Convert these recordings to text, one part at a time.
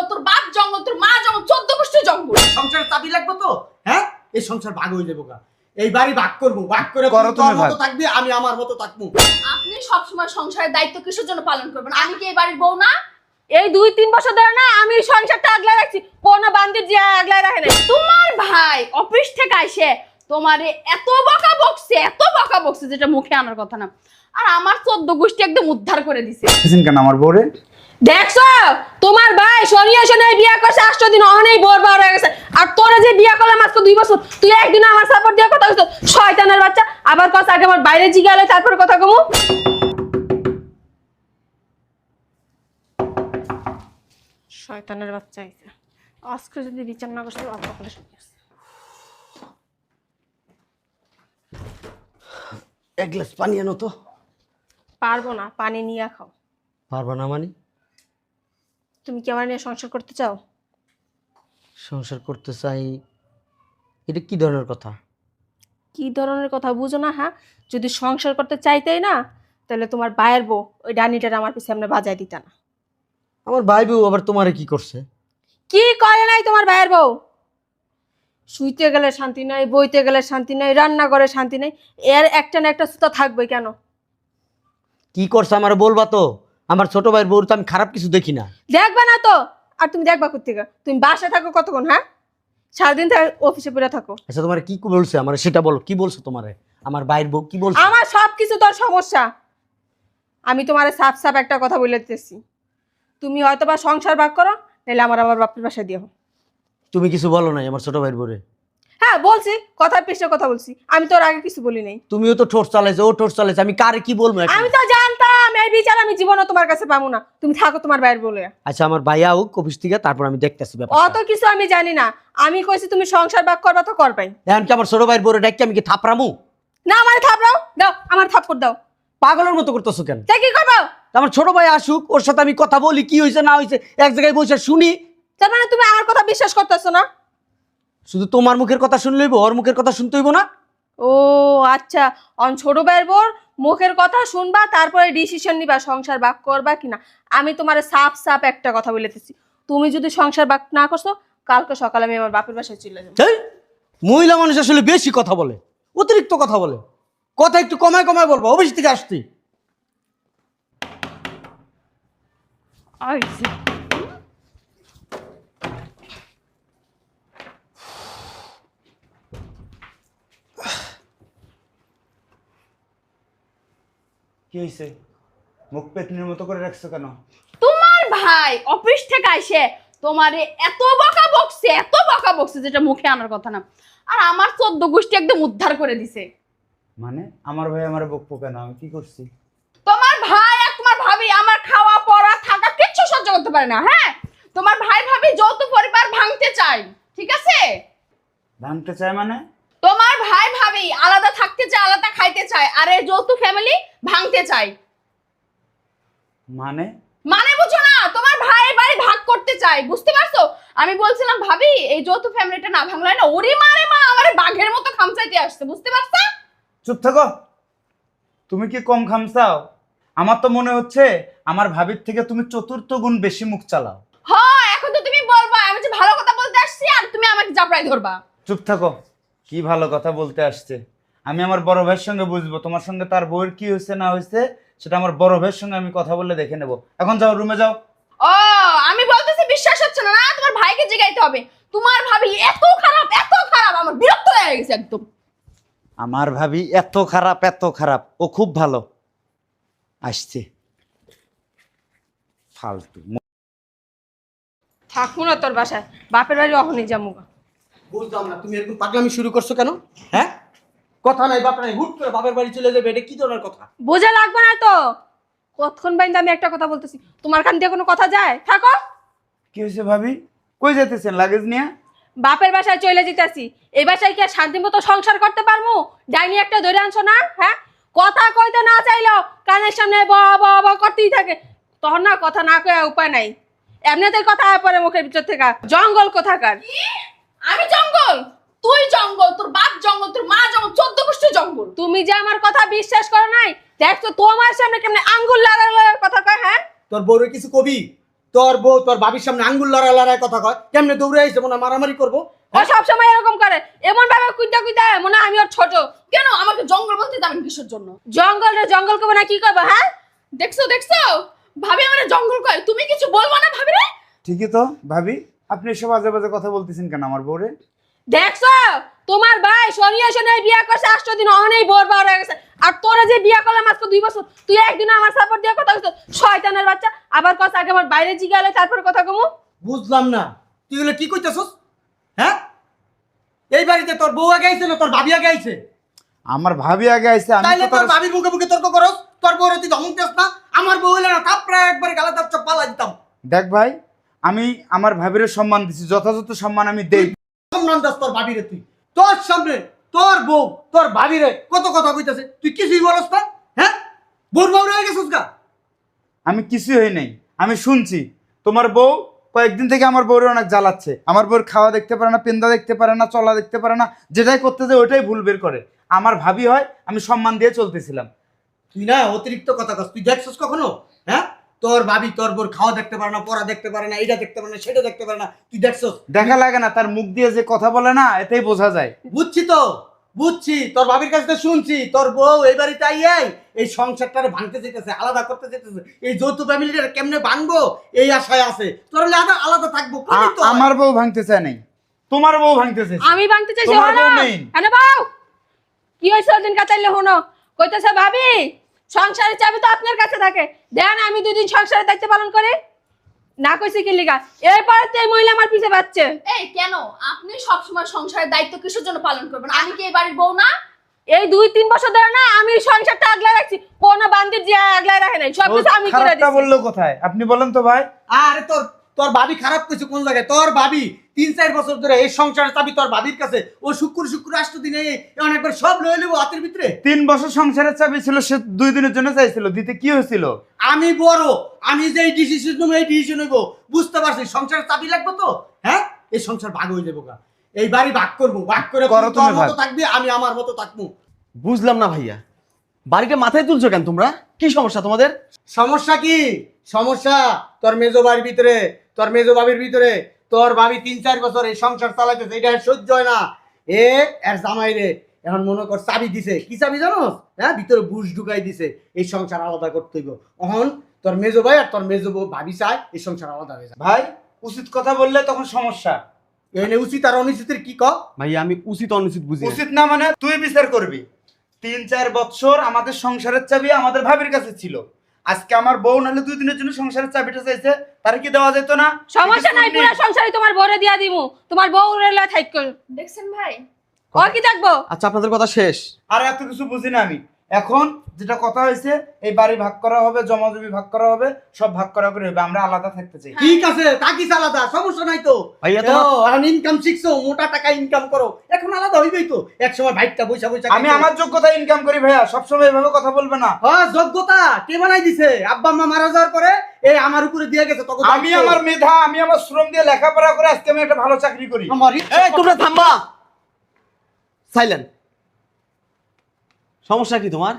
জঙ্গল তোর বাপ জঙ্গল তোর মা জঙ্গল চোদ্দ গোষ্ঠী জঙ্গল। সংসার চাবি লাগবে তো? হ্যাঁ? এই সংসার ভাগ হয়ে যাব গা। এই বাড়ি ভাগ করব ভাগ করে করো তুমি মতো। থাকবি আমি আমার মতো থাকব। আপনি সবসময় সংসারের দায়িত্ব কিসের জন্য পালন করবেন? আমি কি এই বাড়ির বউ না? এই দুই তিন বছর ধরে না আমি সংসারটা আগলে রাখছি। কোনো যে আগলে রাখে নাই। তোমার ভাই অফিস থেকে আইসে তোমারে এত বকা বকছে এত বকা বকছে যেটা মুখে আনার কথা না। আর আমার চোদ্দ গোষ্ঠী একদম উদ্ধার করে দিছে। কেন? আমার বউরে দেখছ? তোমার ভাই শনিয়া শনিয়া বিয়া করছে আষ্ট দিন অনেক বোর বার হয়ে গেছে। আর তোরা যে বিয়া করলাম আজকে দুই বছর তুই একদিন আমার সাপোর্ট দিয়ে কথা বলছো শয়তানের বাচ্চা আবার কথা আগে আমার বাইরে জিগালে তারপর কথা কমু। শয়তানের বাচ্চা আইছে। আজকে যদি বিচার না করছে অল্প করে শুনে এক গ্লাস পানি আনো তো। পারব না পানি নিয়ে খাও। পারব না মানে? তুমি কি আমার নিয়ে সংসার করতে চাও? সংসার করতে চাই এটা কি ধরনের কথা? কি ধরনের কথা বুঝো না হ্যাঁ? যদি সংসার করতে চাইতেই না তাহলে তোমার বায়ের বউ ওই ডানিটার আমার পিছনে আমরা বাজাই দিতা না। আমার ভাই বউ আবার তোমারে কি করছে? কি করে নাই তোমার ভাইয়ের বউ? শুইতে গেলে শান্তি নাই বইতে গেলে শান্তি নাই রান্না করে শান্তি নাই এর একটা না একটা সুতা থাকবে কেন? কি করছে আমার বলবা তো? আমার ছোট ভাইয়ের বউর তো আমি খারাপ কিছু দেখি না। দেখবা না তো? আর তুমি দেখবা কোথেকে তুমি বাসায় থাকো কতক্ষণ হ্যাঁ? সারাদিন অফিসে পড়ে থাকো। আচ্ছা তোমার কি বলছে? আমার সেটা বলো। কি বলছো তোমারে? আমার ভাইয়ের বউ কি বলছে? আমার সব কিছু তোর সমস্যা। আমি তোমার সাফ সাফ একটা কথা বলে দিতেছি। তুমি হয়তো বা সংসার ভাগ করো নাহলে আমার আমার বাপের বাসায় দিও তুমি কিছু বলো নাই আমার ছোট ভাইয়ের বউরে। হ্যাঁ বলছি কথার পিছনে কথা বলছি। আমি তোর আগে কিছু বলি নাই। তুমিও তো ঠোঁট চালাইছো ও ঠোঁট চালাইছে আমি কারে কি বলব এখন? আমি তো জানতাম এই বিচার আমি জীবনও তোমার কাছে পাবো না। তুমি থাকো তোমার বাইরে বলে। আচ্ছা আমার ভাইয়া হোক অফিস থেকে তারপর আমি দেখতেছি অত কিছু আমি জানি না। আমি কইছি তুমি সংসার ভাগ করবা তো করবাই। এখন কি আমার ছোট ভাইয়ের বড় ডাকি আমি কি থাপড়ামু? না আমার থাপড়াও। দাও আমার থাপ্পড় দাও। পাগলের মতো করতেছো কেন? তা কি করব? আমার ছোট ভাই আসুক ওর সাথে আমি কথা বলি কি হয়েছে না হয়েছে এক জায়গায় বসে শুনি। তার মানে তুমি আমার কথা বিশ্বাস করতেছো না? শুধু তোমার মুখের কথা শুনলে হইবো, ওর মুখের কথা শুনতে হইব না? ও আচ্ছা। অন ছোট ভাইয়ের বোর মুখের কথা শুনবা তারপরে ডিসিশন নিবা সংসার ভাগ করবা কিনা। আমি তোমার সাফ সাফ একটা কথা বলেতেছি। তুমি যদি সংসার ভাগ না করছ কালকে সকালে আমি আমার বাপের বাসায় চলে যাব। তাই মহিলা মানুষ আসলে বেশি কথা বলে অতিরিক্ত কথা বলে। কথা একটু কমায় কমায় বলব অফিস থেকে আসছি। কি হয়েছে মুখ পেতনির মতো করে রাখছো কেন? তোমার ভাই অফিস থেকে আইসে তোমারে এত বকা বকছে এত বকা বকছে যেটা মুখে আনার কথা না। আর আমার চোদ্দ গোষ্ঠী একদম উদ্ধার করে দিছে। মানে আমার ভাই আমার বকবো কেন? আমি কি করছি? তোমার ভাই আর তোমার ভাবি আমার খাওয়া পড়া থাকা কিচ্ছু সহ্য করতে পারে না হ্যাঁ? তোমার ভাই ভাবি যৌথ পরিবার ভাঙতে চায় ঠিক আছে? ভাঙতে চায় মানে? তোমার ভাই ভাবি আলাদা থাকতে চায় আলাদা খাইতে চায় আর এই যৌথ ফ্যামিলি ভাঙতে চায়। মানে? মানে বুঝো না তোমার ভাই বাড়ি ভাগ করতে চায় বুঝতে পারছ? আমি বলছিলাম ভাবি এই যৌথ ফ্যামিলিটা না ভাঙলে না ওরে মারে মা আমার বাঘের মতো খামচাইতে আসছে বুঝতে পারছ? চুপ থাকো। তুমি কি কম খামসাও আমার তো মনে হচ্ছে আমার ভাবির থেকে তুমি চতুর্থ গুণ বেশি মুখ চালাও। হ্যাঁ এখন তো তুমি বলবা আমি যে ভালো কথা বলতে আসছি আর তুমি আমাকে জাপড়াই ধরবা। চুপ থাকো। কি ভালো কথা বলতে আসছে? আমি আমার বড় ভাইয়ের সঙ্গে বুঝব তোমার সঙ্গে তার বউয়ের কি হয়েছে না হয়েছে সেটা আমার বড় ভাইয়ের সঙ্গে আমি কথা বলে দেখে নেব। এখন যাও রুমে যাও। ও আমি বলতেছি বিশ্বাস হচ্ছে না না তোমার ভাইকে জিগাইতে হবে। তোমার ভাবি এত খারাপ এত খারাপ আমার বিরক্ত হয়ে গেছে একদম। আমার ভাবি এত খারাপ এত খারাপ ও খুব ভালো। আসছে। ফালতু থাকুন না তোর বাসায় বাপের বাড়ি অহনই যাব বুঝলাম না তুমি এরকম পাগলামি শুরু করছ কেন? হ্যাঁ? কথা নাই বাপ নাই হুট করে বাপের বাড়ি চলে যাবে এটা কি ধরনের কথা? বোঝা লাগবে না তো। কতক্ষণ বাইন্দে আমি একটা কথা বলতেছি? তোমার কান দিয়ে কোনো কথা যায়? থাকো। কি হয়েছে ভাবি? কই যেতেছেন লাগেজ নিয়ে? বাপের বাসায় চলে যেতেছি। এই বাসায় কি আর শান্তি মতো সংসার করতে পারব ডাইনি একটা ধরে আনছো না? হ্যাঁ? কথা কইতে না চাইলেও কানের সামনে ব ব ব করতেই থাকে। তখন না কথা না কয়ে উপায় নাই। এমনিতেই কথা পরে মুখের ভিতর থেকে। জঙ্গল কোথাকার? আমি জঙ্গল তুই জঙ্গল তোর বাপ জঙ্গল তোর মা জঙ্গল চোদ্দ গোষ্ঠী জঙ্গল। তুমি যে আমার কথা বিশ্বাস করো নাই দেখছ তোমার সামনে কেমনে আঙ্গুল লাগার লাগার কথা কয় হ্যাঁ? তোর বউরে কিছু কবি? তোর বউ তোর বাবির সামনে আঙ্গুল লড়াই লড়াই কথা কয়। কেমনে দৌড়ে আইছে মনে হয় মারামারি করব? ও সব সময় এরকম করে এমন ভাবে কুইতা কুইতা মনে আমি ওর ছোট। কেন? আমাকে জঙ্গল বলতে যাবেন কিসের জন্য? জঙ্গল রে জঙ্গল করব না কি করব হ্যাঁ? দেখছ দেখছ? ভাবি আমার জঙ্গল কয়। তুমি কিছু বলব না ভাবি রে ঠিকই তো ভাবি। আপনি এসব আজে বাজে কথা বলতেছেন কেন আমার বউরে? দেখছ? তোমার ভাই শনিয়া শনিয়া বিয়া করছে আটশো দিন অনেক বোর বার হয়ে গেছে। আর তোরা যে বিয়া করলাম আজকে দুই বছর তুই একদিন আমার সাপোর্ট দিয়ে কথা বলছো শয়তানের বাচ্চা আবার কথা আগে আমার বাইরে জিগালে তারপর কথা কমু? বুঝলাম না। তুই এগুলো কি কইতেছস? হ্যাঁ? এই বাড়িতে তোর বউ আগে আইছে না তোর ভাবি আগে আইছে? আমার ভাবি আগে আইছে আমি তাইলে তো তোর ভাবি মুখে মুখে তর্ক করস তোর বউরে তুই ধমক দিস না? আমার বউ হইলে না তারপরে একবার গালা তার চপ পালা দিতাম। দেখ ভাই আমি আমার ভাবির সম্মান দিছি যথাযথ সম্মান আমি দেই। সম্মান দাস তোর ভাবিরে তুই। তোর সামনে তোর বউ তোর ভাবিরে কত কথা কইতাছে। তুই কিছুই বলস না হ্যাঁ? বউর বউ রয়ে গেছিস গা? আমি কিছুই হই নাই আমি শুনছি। তোমার বউ কয়েকদিন থেকে আমার বউরে অনেক জ্বালাচ্ছে। আমার বউর খাওয়া দেখতে পারে না পেন্দা দেখতে পারে না চলা দেখতে পারে না যেটাই করতে যায় ওইটাই ভুল বের করে। আমার ভাবি হয় আমি সম্মান দিয়ে চলতেছিলাম। তুই না অতিরিক্ত কথা কস তুই দেখছিস কখনো? হ্যাঁ তোর ভাবি তোর বোর খাওয়া দেখতে পারে না পড়া দেখতে পারে না এটা দেখতে পারে না সেটা দেখতে পারে না তুই দেখছস? দেখা লাগে না তার মুখ দিয়ে যে কথা বলে না এতেই বোঝা যায়। বুঝছি তো বুঝছি তোর ভাবির কাছে শুনছি তোর বউ এই বাড়িতে আইয়াই এই সংসারটারে ভাঙতে যেতেছে আলাদা করতে যেতেছে এই যৌথ ফ্যামিলিটা কেমনে ভাঙবো? এই আশায় আছে। তোর আলাদা আলাদা থাকব। আমার বউ ভাঙতে চায় নাই। তোমার বউ ভাঙতে চাইছে। আমি ভাঙতে চাইছি হলো বউ। হ্যাঁ কি হয়েছে ওদিন কাচাইলে হনো? কইতেছে ভাবি সংসারের চাবি তো আপনার কাছে থাকে। দেন আমি দুদিন সংসারের দায়িত্ব পালন করি। না কইছি কি লিগা? এরপরে তো এই মহিলা আমার পিছে বাচ্চে এই কেন? আপনি সবসময় সংসারের দায়িত্ব কিসের জন্য পালন করবেন? আমি কি এই বাড়ির বউ না? এই দুই তিন বছর ধরে না আমি সংসারটা আগলায় রাখছি। কোনো বান্দির যে আগলায় রাখে নাই। সব কিছু আমি করে খারাপটা দিচ্ছি বলল কোথায়? আপনি বলেন তো ভাই। আরে তোর তোর ভাবি খারাপ কিছু কোন জায়গায়? তোর ভাবি তিন চার বছর ধরে এই সংসারের চাবি তোর ভাবির কাছে। ও শুক্র শুক্র আসতো দিনে এখন একবার সব লয়ে নেব হাতের ভিতরে। তিন বছর সংসারের চাবি ছিল সে দুই দিনের জন্য চাইছিল। দিতে কি হয়েছিল? আমি বড় আমি যে এই ডিসিশন নেব এই ডিসিশন নেব। বুঝতে পারছি সংসারের চাবি লাগবে তো? হ্যাঁ? এই সংসার ভাগ হয়ে যাব গা। এই বাড়ি ভাগ করব ভাগ করে করো তোর মতো থাকবি আমি আমার মতো থাকব। বুঝলাম না ভাইয়া। বাড়িটা মাথায় তুলছো কেন তোমরা? কি সমস্যা তোমাদের? সমস্যা কি? সমস্যা তোর মেজো বাড়ির ভিতরে তোর মেজো বাবির ভিতরে। তোর ভাবি তিন চার বছর এই সংসার চালাইতেছে এটা সহ্য হয় না। এ এর জামাই রে এখন মনে কর চাবি দিছে। কি চাবি জানো হ্যাঁ ভিতরে বুশ ঢুকাই দিছে। এই সংসার আলাদা করতে হইব। এখন তোর মেজো ভাই আর তোর মেজো বউ ভাবি চায় এই সংসার আলাদা হয়ে যায় ভাই উচিত কথা বললে তখন সমস্যা। এনে উচিত আর অনুচিতের কি ক? ভাইয়া আমি উচিত অনুচিত বুঝি উচিত না মানে তুই বিচার করবি। তিন চার বছর আমাদের সংসারের চাবি আমাদের ভাবির কাছে ছিল। আজকে আমার বউ নাহলে দুই দিনের জন্য সংসারের চাবিটা চাইছে তার কি দেওয়া যেত না? সমস্যা নাই পুরো সংসারই তোমার বউরে দিয়া দিমু। তোমার বউ রেলা থাইক। কর দেখছেন ভাই? ও কি থাকব? আচ্ছা আপনাদের কথা শেষ। আর এত কিছু বুঝিনা আমি। এখন যেটা কথা হয়েছে এই বাড়ি ভাগ করা হবে জমা জমি ভাগ করা হবে সব ভাগ করা করে হবে আমরা আলাদা থাকতে চাই। ঠিক আছে তাকিস আলাদা সমস্যা নাই তো। ভাইয়া এখন ইনকাম শিখছো মোটা টাকা ইনকাম করো। এখন আলাদা হইবেই তো। এক সময় ভাইটা বৈশা বৈশা আমি আমার যোগ্যতা ইনকাম করি ভাইয়া সবসময় এভাবে কথা বলবে না। হ্যাঁ যোগ্যতা কে বানাই দিছে? আব্বা আম্মা মারা যাওয়ার পরে এই আমার উপরে দিয়ে গেছে তখন আমি আমার মেধা আমি আমার শ্রম দিয়ে লেখাপড়া করে আজকে আমি একটা ভালো চাকরি করি। আমার এই তোমরা থামবা। সাইলেন্ট সমস্যা কি তোমার?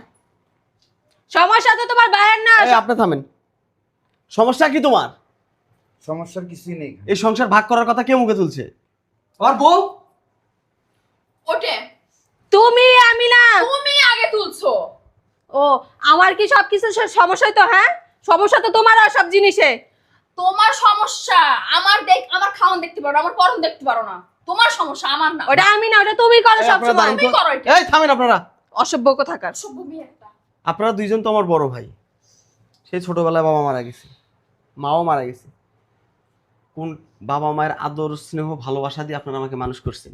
সমস্যা তো তোমার বাইরের না। এই, আপনি থামেন। সমস্যা কি তোমার? সমস্যার কিছুই নেই এই সংসার ভাগ করার কথা কে মুখে তুলছে? আর বউ? ওটে তুমি আমি না। তুমি আগে তুলছো। ও আমার কি সব কিছু সমস্যাই তো হ্যাঁ? সমস্যা তো তোমার আর সব জিনিসে। তোমার সমস্যা আমার দেখ আমার খাওয়ান দেখতে পারো আমার পরন দেখতে পারো না। তোমার সমস্যা আমার না। ওটা আমি না ওটা তুমি করো সব আপনারা সময় দাঁড়ান তুমি করো এটা। এই থামেন আপনারা। অসভ্য থাকার। আপনারা দুইজন তো আমার বড় ভাই। সে ছোটবেলায় বাবা মারা গেছে। মাও মারা গেছে। কোন বাবা মায়ের আদর স্নেহ ভালোবাসা দিয়ে আপনারা আমাকে মানুষ করছেন?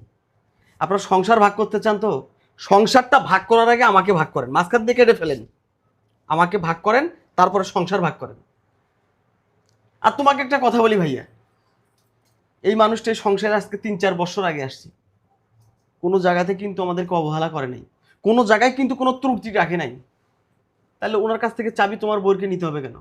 আপনারা সংসার ভাগ করতে চান তো? সংসারটা ভাগ করার আগে আমাকে ভাগ করেন। মাঝখান দিয়ে কেটে ফেলেন। আমাকে ভাগ করেন তারপরে সংসার ভাগ করেন। আর তোমাকে একটা কথা বলি ভাইয়া। এই মানুষটা এই সংসারে আজকে তিন চার বছর আগে আসছি। কোনো জায়গাতে কিন্তু আমাদেরকে অবহেলা করে নাই। কোনো জায়গায় কিন্তু কোনো ত্রুটি রাখে নাই। তাহলে ওনার কাছ থেকে চাবি তোমার বউকে নিতে হবে কেন?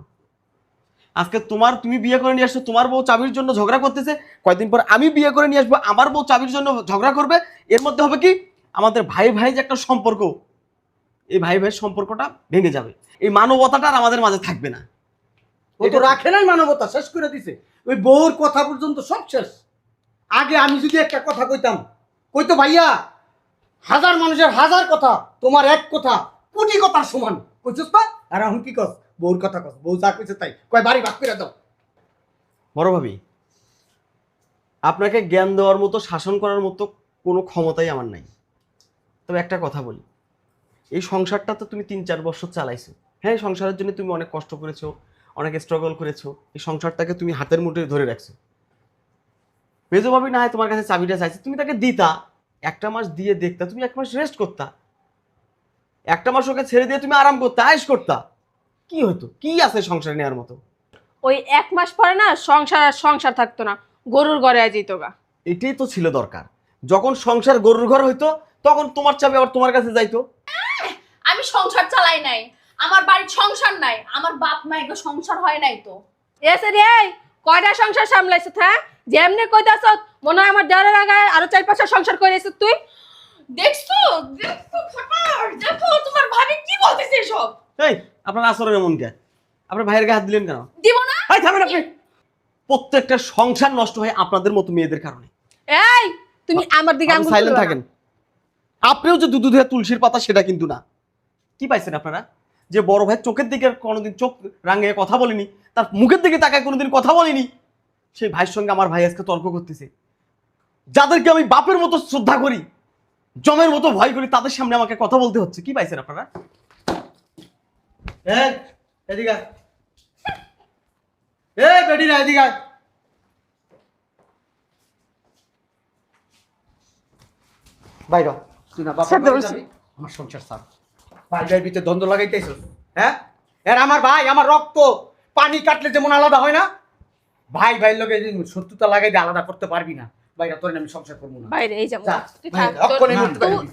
আজকে তোমার তুমি বিয়ে করে নিয়ে আসছো তোমার বউ চাবির জন্য ঝগড়া করতেছে কয়েকদিন পর আমি বিয়ে করে নিয়ে আসব আমার বউ চাবির জন্য ঝগড়া করবে এর মধ্যে হবে কি? আমাদের ভাই ভাই যে একটা সম্পর্ক এই ভাই ভাইয়ের সম্পর্কটা ভেঙে যাবে। এই মানবতাটা আর আমাদের মাঝে থাকবে না। ও তো রাখে নাই মানবতা শেষ করে দিছে। ওই বউর কথা পর্যন্ত সব শেষ। আগে আমি যদি একটা কথা কইতাম কইতো ভাইয়া হাজার মানুষের হাজার কথা, তোমার এক কথা, কোটি কথার সমান। কইছিস না আর এখন কি কস? বউর কথা কস। বউ যা কইছে তাই। কয়, বাড়ি ভাগ করে দাও। বড় ভাবি, আপনাকে জ্ঞান দেওয়ার মতো, শাসন করার মতো কোনো ক্ষমতাই আমার নাই। তবে একটা কথা বলি, এই সংসারটা তো তুমি তিন চার বছর চালাইছো। হ্যাঁ সংসারের জন্য তুমি অনেক কষ্ট করেছ, অনেক স্ট্রাগল করেছ, এই সংসারটাকে তুমি হাতের মুঠে ধরে রাখছো। মেজো ভাবি না হয় তোমার কাছে চাবিটা চাইছে, তুমি তাকে দিতা একটা মাস দিয়ে দেখতা তুমি এক মাস রেস্ট করতা। একটা মাস ওকে ছেড়ে দিয়ে তুমি আরাম করতা আয়েস করতা। কি হতো কি আছে সংসারে নেওয়ার মতো? ওই এক মাস পরে না সংসার আর সংসার থাকতো না গরুর ঘরে যেত গা। এটাই তো ছিল দরকার। যখন সংসার গরুর ঘর হইতো তখন তোমার চাবি আবার তোমার কাছে যাইতো। আমি সংসার চালাই নাই আমার বাড়ির সংসার নাই আমার বাপ মায়ের সংসার হয় নাই তো। এসে রে কয়টা সংসার সামলাইছ হ্যাঁ যেমনি কইতাছ মনে হয় আমার দেওয়ার আগে আরও চার পাঁচটা সংসার করে তুই? দেখছ? দেখছ খাবার দেখো তোমার ভাবি কি বলতেছে এসব? এই আপনার আচরণ এমন কে? আপনার ভাইয়ের গায়ে হাত দিলেন কেন? দিব না। এই থামেন আপনি। প্রত্যেকটা সংসার নষ্ট হয় আপনাদের মতো মেয়েদের কারণে। এই তুমি আমার দিকে আঙ্গুল সাইলেন্ট থাকেন। আপনিও যে দুধু ধুয়ে তুলসীর পাতা সেটা কিন্তু না। কি পাইছেন আপনারা? যে বড় ভাই চোখের দিকে কোনোদিন চোখ রাঙিয়ে কথা বলিনি তার মুখের দিকে তাকায় কোনোদিন কথা বলিনি সেই ভাইয়ের সঙ্গে আমার ভাই আজকে তর্ক করতেছে। যাদেরকে আমি বাপের মতো শ্রদ্ধা করি জমের মতো ভয় করি তাদের সামনে আমাকে কথা বলতে হচ্ছে। কি পাইছেন আপনারা? এদিকে এদিকে বাইর তুই না? আমার সংসার সার ভাই ভাইয়ের ভিতরে দ্বন্দ্ব লাগাইতেছ? হ্যাঁ? এর আমার ভাই আমার রক্ত পানি কাটলে যেমন আলাদা হয় না? ভাই ভাই লোকে শত্রুতা লাগাই দিয়ে আলাদা করতে পারবি না। বাইরা তোর আমি সংসার করব না। বাইরে এই যাব তুই থাক, অক্ষণে মরতে পারবি।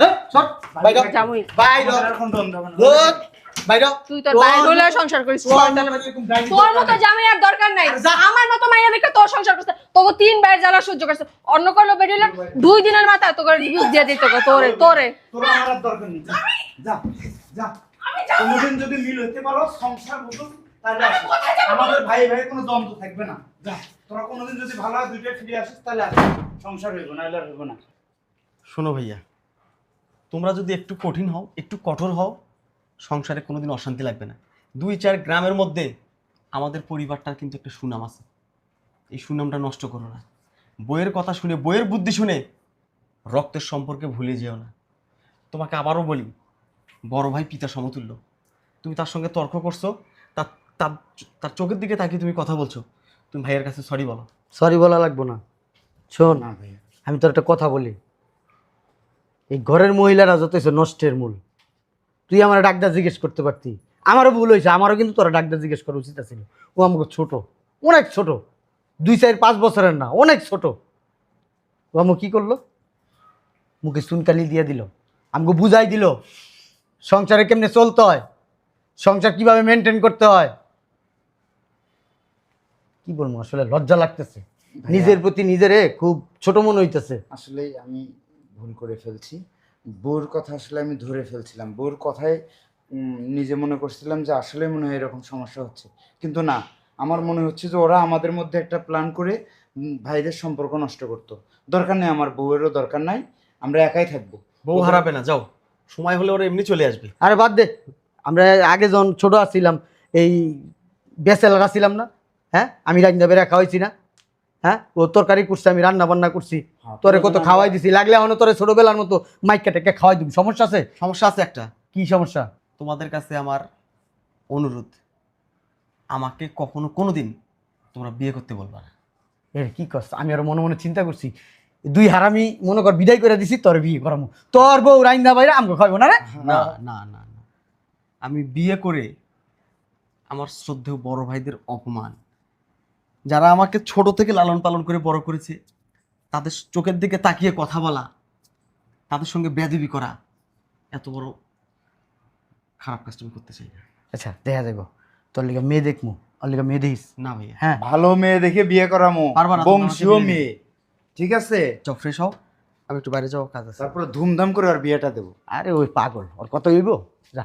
হ্যাঁ, সর, বাইরে, যাবোই। বাইরে, আমাদের এখন দ্বন্দ্ব হবে না। রোদ, বাইরে। তুই তোর বাইরে হলে সংসার করিস। তোর এরকম ডাইনি তোর দরকার মতো জামাই আর দরকার নাই। আমার মতো মাইয়া দেখে তোর সংসার করছে। তোকে তিন বাইর জ্বালা সহ্য করছে। অন্য করল বেরিয়ে দুই দিনের মাথায় তোকে দিয়ে দিত তোরে তোরে। তোর আমার আর দরকার নেই। যা, যা যা। কোনোদিন যদি মিল হতে পারো সংসার মতো তাহলে আমাদের ভাই ভাই কোনো দ্বন্দ্ব থাকবে না। যা। তোরা কোনোদিন যদি ভালো হয় দুইটা ফিরে আসিস, তাহলে। সংসার হইব না হইব না। শোনো ভাইয়া, তোমরা যদি একটু কঠিন হও, একটু কঠোর হও, সংসারে কোনোদিন অশান্তি লাগবে না। দুই চার গ্রামের মধ্যে আমাদের পরিবারটার কিন্তু একটা সুনাম আছে। এই সুনামটা নষ্ট করো না। বইয়ের কথা শুনে, বইয়ের বুদ্ধি শুনে রক্তের সম্পর্কে ভুলে যেও না। তোমাকে আবারও বলি, বড় ভাই পিতা সমতুল্য। তুমি তার সঙ্গে তর্ক করছ তার তার চোখের দিকে তাকিয়ে তুমি কথা বলছো। তুমি ভাইয়ের কাছে সরি বলো। সরি বলা লাগবো না। শোন না ভাইয়া। আমি তোর একটা কথা বলি। এই ঘরের মহিলারা যত হইছে নষ্টের মূল। তুই আমার ডাক্তার জিজ্ঞেস করতে পারতি। আমারও ভুল হয়েছে আমারও কিন্তু তোরা ডাক্তার জিজ্ঞেস করা উচিত ছিল ও আমাকে ছোট অনেক ছোট। দুই চার পাঁচ বছরের না অনেক ছোট। ও আমাকে কী করল? মুখে চুনকালি দিয়ে দিল। আমাকে বুঝাই দিল সংসারে কেমনে চলতে হয়? সংসার কীভাবে মেনটেন করতে হয়? কি বলব আসলে লজ্জা লাগতেছে। নিজের প্রতি নিজেরে খুব ছোট মনে হইতেছে। আসলে আমি ভুল করে ফেলছি। বউর কথা আসলে আমি ধরে ফেলছিলাম। বউর কথায় নিজে মনে করছিলাম যে আসলে মনে হয় এরকম সমস্যা হচ্ছে। কিন্তু না আমার মনে হচ্ছে যে ওরা আমাদের মধ্যে একটা প্ল্যান করে ভাইদের সম্পর্ক নষ্ট করতো। দরকার নেই আমার বউয়েরও দরকার নাই। আমরা একাই থাকব। বউ হারাবে না যাও। সময় হলে ওরা এমনি চলে আসবে। আরে বাদ দে। আমরা আগে যখন ছোট আছিলাম এই বেসেলার ছিলাম না হ্যাঁ? আমি রান্না বেড়া খাওয়াইছি না। হ্যাঁ? ও তরকারি করছি আমি রান্না বান্না করছি। হ্যাঁ, তোরে কত খাওয়াই দিছি লাগলে এখন তোরে ছোটবেলার মতো মাইকা টেকা খাওয়াই দিবি। সমস্যা আছে? সমস্যা আছে একটা। কি সমস্যা? তোমাদের কাছে আমার অনুরোধ আমাকে কখনো কোনো দিন তোমরা বিয়ে করতে বলবা না। এর কি কস? আমি আরও মনে মনে চিন্তা করছি। দুই হারামি মনে কর বিদায় করে দিছি তোর বিয়ে করামু। তোর বউ রাইন্দা বাইরে আমাকে খাইবো না রে? না না না না। আমি বিয়ে করে আমার শ্রদ্ধেয় বড় ভাইদের অপমান যারা আমাকে ছোট থেকে লালন পালন করে বড় করেছে তাদের চোখের দিকে তাকিয়ে কথা বলা তাদের সঙ্গে বেদবি করা এত বড় খারাপ কাজটা আমি করতে চাই না আচ্ছা দেখা যাইব তোর লিগে মেয়ে দেখমু ওর লিগে মেয়ে দেখিস। না ভাইয়া। হ্যাঁ। ভালো মেয়ে দেখে বিয়ে করামো। পারবা না, তোমরা বংশীয় মেয়ে। ঠিক আছে? যাও ফ্রেশ হও। আমি একটু বাইরে যাও কাজ আছে। তারপরে ধুমধাম করে আর বিয়েটা দেবো। আরে ওই পাগল ওর কত হইব? যা।